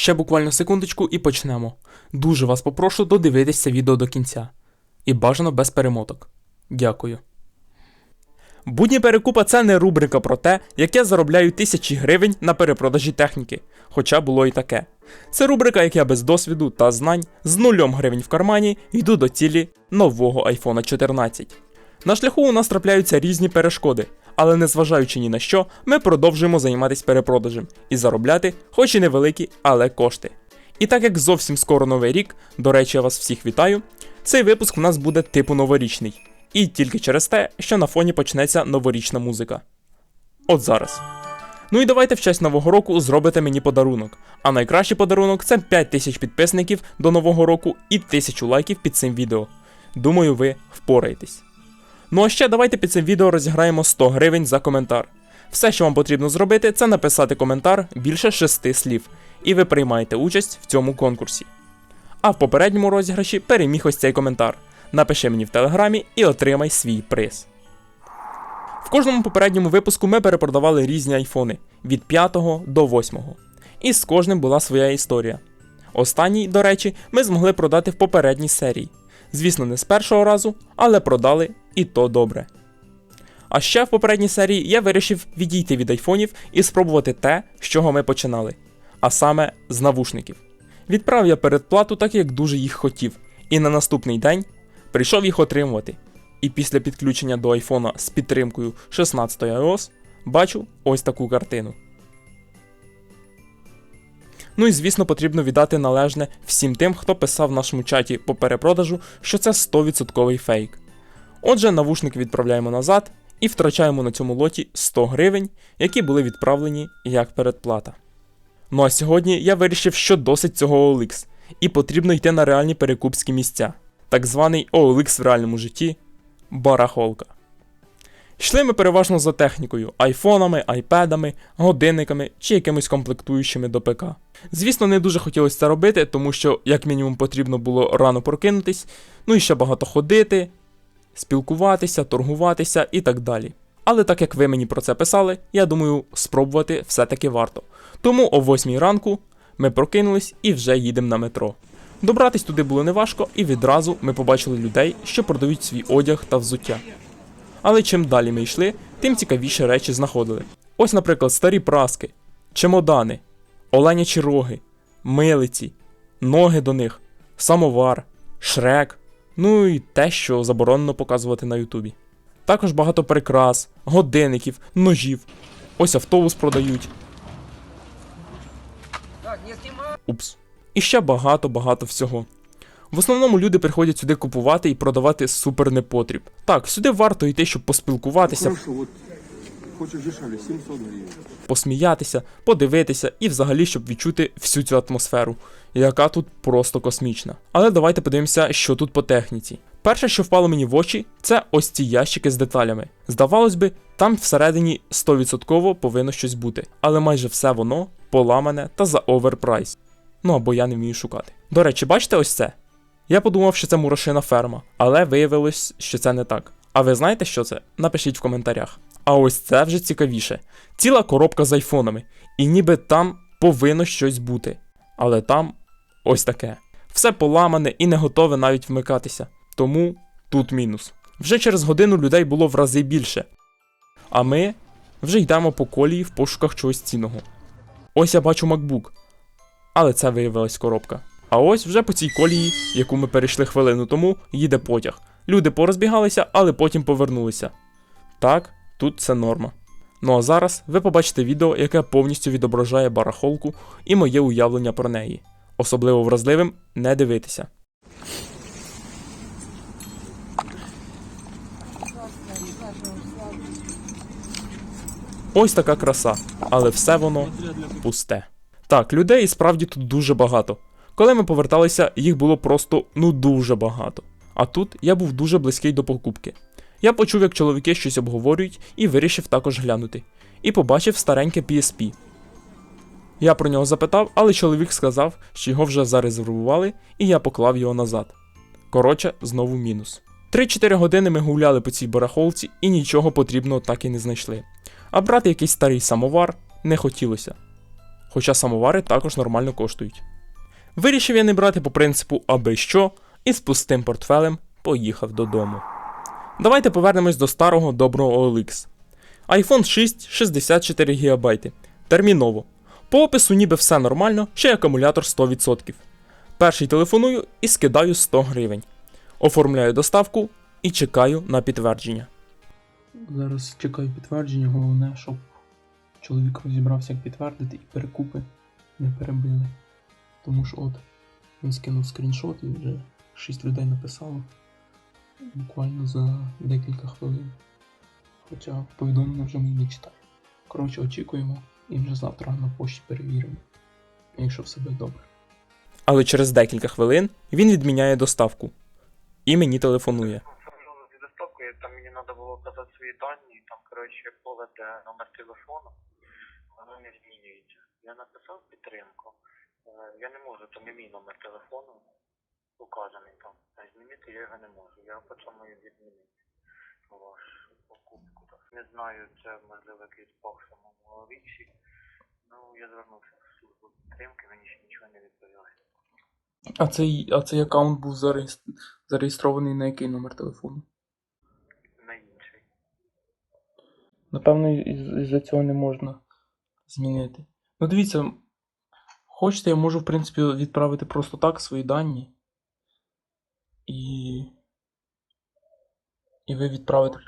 Ще буквально секундочку і почнемо. Дуже вас попрошу додивитися відео до кінця. І бажано без перемоток. Дякую. Будні перекупа це не рубрика про те, як я заробляю тисячі гривень на перепродажі техніки, хоча було і таке. Це рубрика, як я без досвіду та знань з нульом гривень в кармані йду до цілі нового iPhone 14. На шляху у нас трапляються різні перешкоди, але незважаючи ні на що, ми продовжуємо займатися перепродажем і заробляти, хоч і невеликі, але кошти. І так як зовсім скоро новий рік, до речі, я вас всіх вітаю, цей випуск в нас буде типу новорічний. І тільки через те, що на фоні почнеться новорічна музика. От зараз. Ну і давайте в честь нового року зробите мені подарунок. А найкращий подарунок це 5000 підписників до нового року і 1000 лайків під цим відео. Думаю, ви впораєтесь. Ну а ще давайте під цим відео розіграємо 100 гривень за коментар. Все, що вам потрібно зробити, це написати коментар більше 6 слів, і ви приймаєте участь в цьому конкурсі. А в попередньому розіграші переміг ось цей коментар. Напиши мені в телеграмі і отримай свій приз. В кожному попередньому випуску ми перепродавали різні айфони від 5 до 8. І з кожним була своя історія. Останній, до речі, ми змогли продати в попередній серії. Звісно, не з першого разу, але продали і то добре. А ще в попередній серії я вирішив відійти від айфонів і спробувати те, з чого ми починали, а саме з навушників. Відправив я передплату, так як дуже їх хотів, і на наступний день прийшов їх отримувати. І після підключення до айфона з підтримкою 16 iOS бачу ось таку картину. Ну і звісно, потрібно віддати належне всім тим, хто писав в нашому чаті по перепродажу, що це 100% фейк. Отже, навушник відправляємо назад і втрачаємо на цьому лоті 100 гривень, які були відправлені як передплата. Ну а сьогодні я вирішив, що досить цього OLX, і потрібно йти на реальні перекупські місця, так званий OLX в реальному житті барахолка. Йшли ми переважно за технікою, айфонами, айпедами, годинниками чи якимись комплектуючими до ПК. Звісно, не дуже хотілося це робити, тому що, як мінімум, потрібно було рано прокинутись, ну і ще багато ходити, спілкуватися, торгуватися і так далі. Але так як ви мені про це писали, я думаю, спробувати все-таки варто. Тому о 8 ранку ми прокинулись і вже їдемо на метро. Добратись туди було неважко, і відразу ми побачили людей, що продають свій одяг та взуття. Але чим далі ми йшли, тим цікавіші речі знаходили. Ось, наприклад, старі праски, чемодани, оленячі роги, милиці, ноги до них, самовар, шрек, ну і те, що заборонено показувати на Ютубі. Також багато прикрас, годинників, ножів. Ось автобус продають. Упс. І ще багато-багато всього. В основному люди приходять сюди купувати і продавати супер непотріб. Так, сюди варто йти, щоб поспілкуватися, Хорошо, вот дешевле, 700 гривен. посміятися, подивитися і взагалі, щоб відчути всю цю атмосферу, яка тут просто космічна. Але давайте подивимося, що тут по техніці. Перше, що впало мені в очі, це ось ці ящики з деталями. Здавалось би, там всередині 100% повинно щось бути, але майже все воно поламане та за оверпрайс. Ну або я не вмію шукати. До речі, бачите ось це? Я подумав, що це мурашина ферма, але виявилось, що це не так. А ви знаєте, що це? Напишіть в коментарях. А ось це вже цікавіше. Ціла коробка з айфонами, і ніби там повинно щось бути. Але там ось таке. Все поламане і не готове навіть вмикатися. Тому тут мінус. Вже через годину людей було в рази більше. А ми вже йдемо по колії в пошуках чогось цінного. Ось я бачу MacBook. Але це виявилась коробка. А ось вже по цій колії, яку ми перейшли хвилину тому, їде потяг. Люди порозбігалися, але потім повернулися. Так, тут це норма. Ну а зараз ви побачите відео, яке повністю відображає барахолку і моє уявлення про неї. Особливо вразливим не дивитися. Ось така краса, але все воно пусте. Так, людей справді тут дуже багато. Коли ми поверталися, їх було просто ну дуже багато. А тут я був дуже близький до покупки. Я почув, як чоловіки щось обговорюють, і вирішив також глянути. І побачив стареньке PSP. Я про нього запитав, але чоловік сказав, що його вже зарезервували, і я поклав його назад. Коротше, знову мінус. 3-4 години ми гуляли по цій барахолці і нічого потрібного так і не знайшли. А брати якийсь старий самовар не хотілося. Хоча самовари також нормально коштують. Вирішив я не брати по принципу аби що, і з пустим портфелем поїхав додому. Давайте повернемось до старого доброго OLX. iPhone 6 64 ГБ. Терміново. По опису ніби все нормально, ще й акумулятор 100%. Перший телефоную і скидаю 100 гривень. Оформляю доставку і чекаю на підтвердження. Зараз чекаю підтвердження, головне, щоб чоловік розібрався, як підтвердити, і перекупи не перебили. Тому що от він скинув скріншот і вже 6 людей написало буквально за декілька хвилин. Хоча повідомлення вже ми не читаю. Коротше, очікуємо і вже завтра на пошті перевіримо, якщо все буде добре. Але через декілька хвилин він відміняє доставку і мені телефонує. Сразу з доставкою, там мені треба було вказати свої дані, там, коротше, поле, де номер телефону, воно не змінюється. Я написав підтримку. Е, Я не можу, то не мій номер телефону указаний там. А змінити я його не можу. Я по цьому і відмінив вашу покупку. Так. Не знаю, це можливо якийсь баг в самому віксі. Ну, я звернувся в службу підтримки, мені ще нічого не відповіли. А цей, а цей аккаунт був зареєс- зареєстрований на який номер телефону? На інший. Напевно, із- із-за цього не можна змінити. Ну, дивіться, хочете, я можу, в принципі, відправити просто так свої дані. І. І ви відправите не?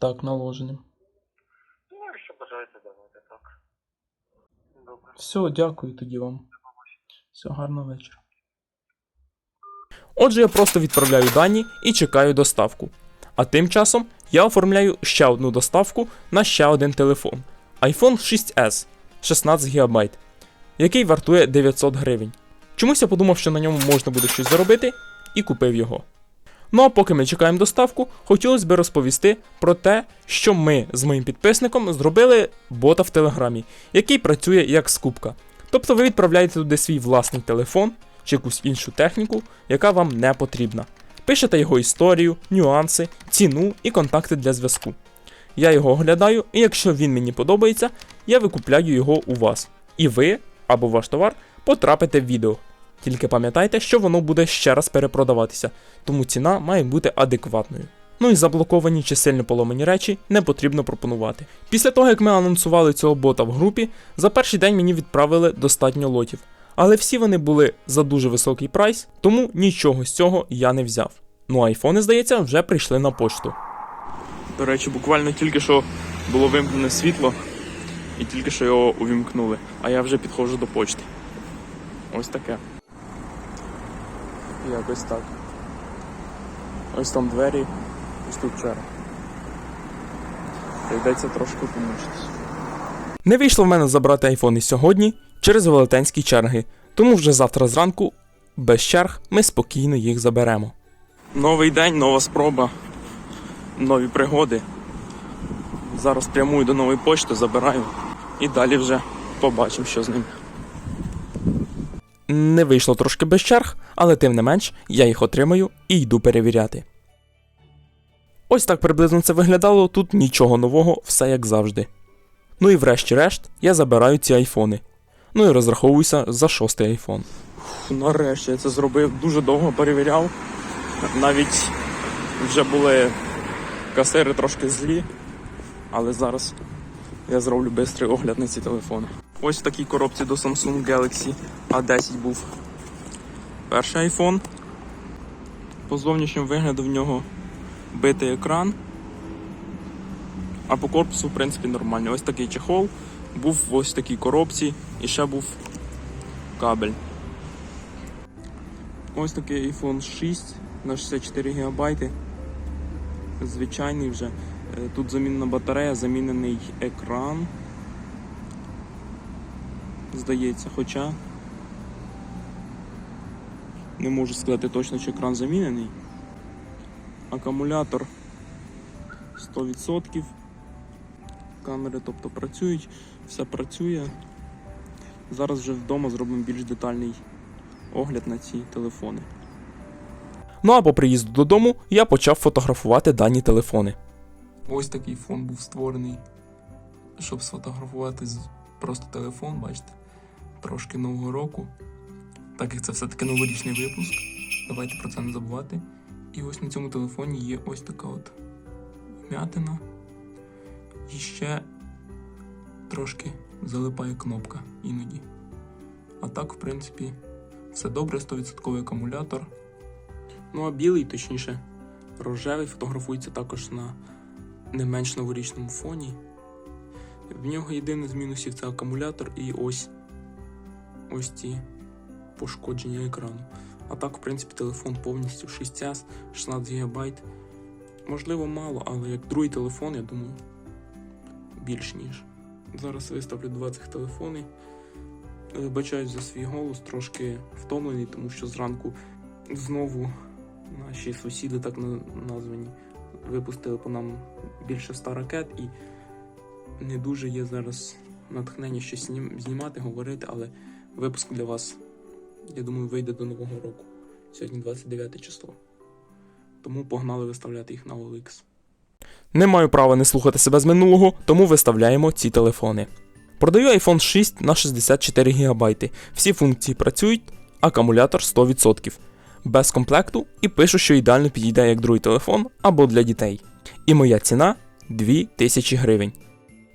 так наложеним. Ну, якщо бажаєте, давайте так. Добре. Все, дякую тоді вам. Все, гарного вечора. Отже, я просто відправляю дані і чекаю доставку. А тим часом я оформляю ще одну доставку на ще один телефон iPhone 6s 16 ГБ, який вартує 900 гривень. Чомусь я подумав, що на ньому можна буде щось заробити, і купив його. Ну а поки ми чекаємо доставку, хотілося б розповісти про те, що ми з моїм підписником зробили бота в Телеграмі, який працює як скупка. Тобто ви відправляєте туди свій власний телефон чи якусь іншу техніку, яка вам не потрібна. Пишете його історію, нюанси, ціну і контакти для зв'язку. Я його оглядаю, і якщо він мені подобається, я викупляю його у вас. І ви або ваш товар потрапите в відео. Тільки пам'ятайте, що воно буде ще раз перепродаватися, тому ціна має бути адекватною. Ну і заблоковані чи сильно поломані речі не потрібно пропонувати. Після того, як ми анонсували цього бота в групі, за перший день мені відправили достатньо лотів. Але всі вони були за дуже високий прайс, тому нічого з цього я не взяв. Ну айфони, здається, вже прийшли на пошту. До речі, буквально тільки що було вимкнене світло, і тільки що його увімкнули, а я вже підходжу до почти. Ось таке. Якось так. Ось там двері, ось тут черга. Прийдеться трошки помучитись. Не вийшло в мене забрати айфони сьогодні через велетенські черги, тому вже завтра зранку, без черг, ми спокійно їх заберемо. Новий день, нова спроба, нові пригоди. Зараз прямую до нової почти, забираю і далі вже побачимо, що з ним. Не вийшло трошки без черг, але тим не менш я їх отримаю і йду перевіряти. Ось так приблизно це виглядало, тут нічого нового, все як завжди. Ну і врешті-решт я забираю ці айфони. Ну і розраховуюся за шостий айфон. Нарешті я це зробив, дуже довго перевіряв. Навіть вже були касири трошки злі, але зараз я зроблю бистрий огляд на ці телефони. Ось в такій коробці до Samsung Galaxy A10 був перший iPhone. По зовнішньому вигляду в нього битий екран. А по корпусу, в принципі, нормально. Ось такий чехол, був в ось такій коробці і ще був кабель. Ось такий iPhone 6 на 64 ГБ. Звичайний вже. Е, Тут замінена батарея, замінений екран. Здається, хоча не можу сказати точно, чи екран замінений. Акумулятор 100%. Камери, тобто працюють, все працює. Зараз вже вдома зробимо більш детальний огляд на ці телефони. Ну а по приїзду додому я почав фотографувати дані телефони. Ось такий фон був створений, щоб сфотографувати просто телефон, бачите. трошки нового року. Так як це все-таки новорічний випуск, давайте про це не забувати. І ось на цьому телефоні є ось така от вмятина. І ще трошки залипає кнопка іноді. А так, в принципі, все добре, 100% акумулятор. Ну а білий, точніше, рожевий фотографується також на не менш новорічному фоні. В нього єдине з мінусів це акумулятор і ось ось ці пошкодження екрану. А так, в принципі, телефон повністю 6S, 16 ГБ. Можливо, мало, але як другий телефон, я думаю, більш ніж. Зараз виставлю два цих телефони. Вибачаюсь за свій голос, трошки втомлений, тому що зранку знову наші сусіди, так названі, випустили по нам більше ста ракет і не дуже є зараз натхнення щось знімати, говорити, але випуск для вас, я думаю, вийде до Нового року. Сьогодні 29 число. Тому погнали виставляти їх на OLX. Не маю права не слухати себе з минулого, тому виставляємо ці телефони. Продаю iPhone 6 на 64 ГБ. Всі функції працюють, акумулятор 100%. Без комплекту і пишу, що ідеально підійде як другий телефон або для дітей. І моя ціна 2000 гривень.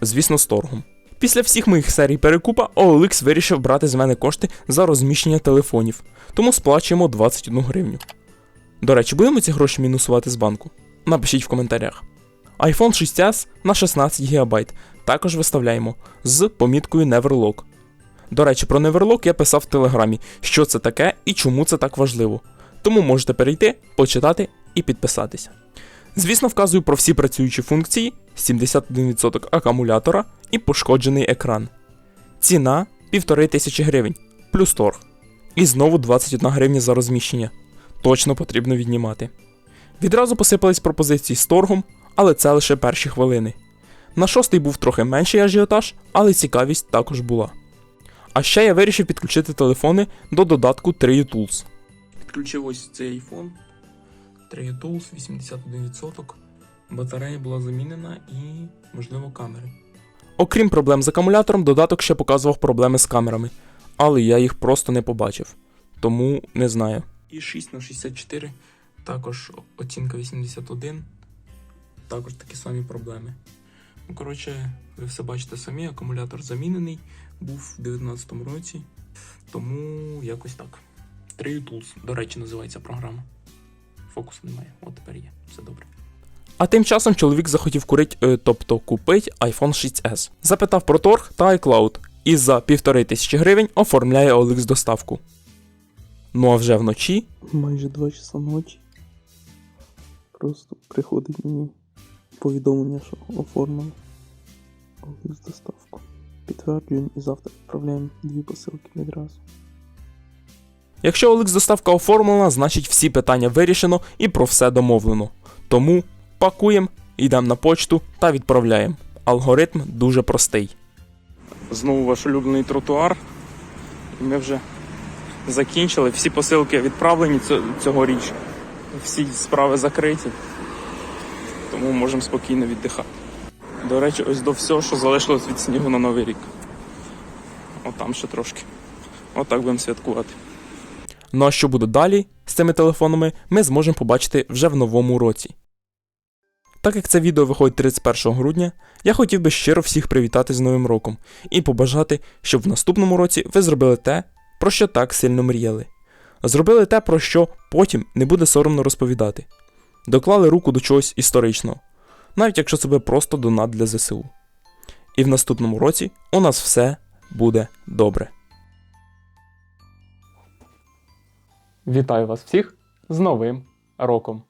Звісно, з торгом. Після всіх моїх серій перекупа OLX вирішив брати з мене кошти за розміщення телефонів, тому сплачуємо 21 гривню. До речі, будемо ці гроші мінусувати з банку? Напишіть в коментарях. iPhone 6s на 16 ГБ також виставляємо з поміткою Neverlock. До речі, про Neverlock я писав в телеграмі, що це таке і чому це так важливо. Тому можете перейти, почитати і підписатися. Звісно, вказую про всі працюючі функції, 71% акумулятора і пошкоджений екран. Ціна 1500 гривень, плюс торг. І знову 21 гривня за розміщення. Точно потрібно віднімати. Відразу посипались пропозиції з торгом, але це лише перші хвилини. На шостий був трохи менший ажіотаж, але цікавість також була. А ще я вирішив підключити телефони до додатку 3U Tools. Підключив ось цей iPhone 3U Tools 81%. Батарея була замінена і, можливо, камери. Окрім проблем з акумулятором, додаток ще показував проблеми з камерами, але я їх просто не побачив. Тому не знаю. І 6 на 64, також оцінка 81, також такі самі проблеми. Ну, коротше, ви все бачите самі, акумулятор замінений, був в 2019 році, тому якось так. 3 Tools, до речі, називається програма. Фокусу немає, от тепер є, все добре. А тим часом чоловік захотів курити, е, тобто купить iPhone 6s. Запитав про торг та iCloud і за півтори тисячі гривень оформляє OLX доставку. Ну а вже вночі майже 2 часа ночі. Просто приходить мені повідомлення, що оформили з доставку. Підтверджуємо і завтра відправляємо дві посилки відразу. Якщо OLX доставка оформлена, значить всі питання вирішено і про все домовлено. Тому пакуємо, йдемо на почту та відправляємо. Алгоритм дуже простий. Знову ваш улюблений тротуар. Ми вже закінчили. Всі посилки відправлені цьогоріч. Всі справи закриті. Тому можемо спокійно віддихати. До речі, ось до всього, що залишилось від снігу на Новий рік. Отам ще трошки. Отак будемо святкувати. Ну а що буде далі з цими телефонами, ми зможемо побачити вже в новому році. Так як це відео виходить 31 грудня, я хотів би щиро всіх привітати з Новим роком і побажати, щоб в наступному році ви зробили те, про що так сильно мріяли. Зробили те, про що потім не буде соромно розповідати. Доклали руку до чогось історичного, навіть якщо це буде просто донат для ЗСУ. І в наступному році у нас все буде добре. Вітаю вас всіх з Новим роком!